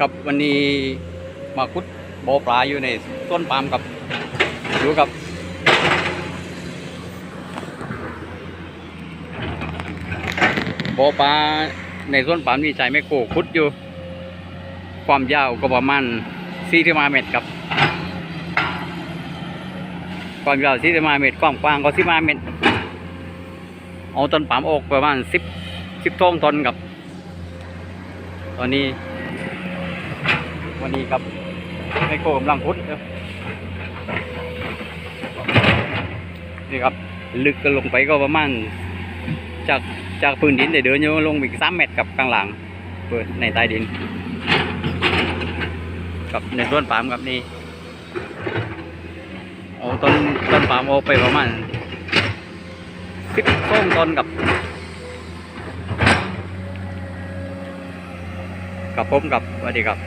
ครับวันนี้มาคุดบ่อปลาอยู่ในต้นปาล์มครับดูครับ บ่อปลาในต้นปาล์มนี่ใช้ไมโครคุดอยู่ ความยาวก็ประมาณ45เมตรครับ ความยาว45เมตรกว้างกว้างก็15เมตรเอาต้นปาล์มออกประมาณ10 10ต้นต้นครับ ตอนนี้ วันนี้ครับไมโครกำลังพุดครับนี่ครับ ลึกก็ลงไปก็ประมาณจากจากพื้นดินแต่เดินอยู่ลงอีกสามเมตรกับกลางหลังเปิดในใต้ดิน กับในต้นปาล์มครับนี่เอาต้นต้นปาล์มเอาไปประมาณสิบต้นต้นกับกับผมกับสวัสดีครับ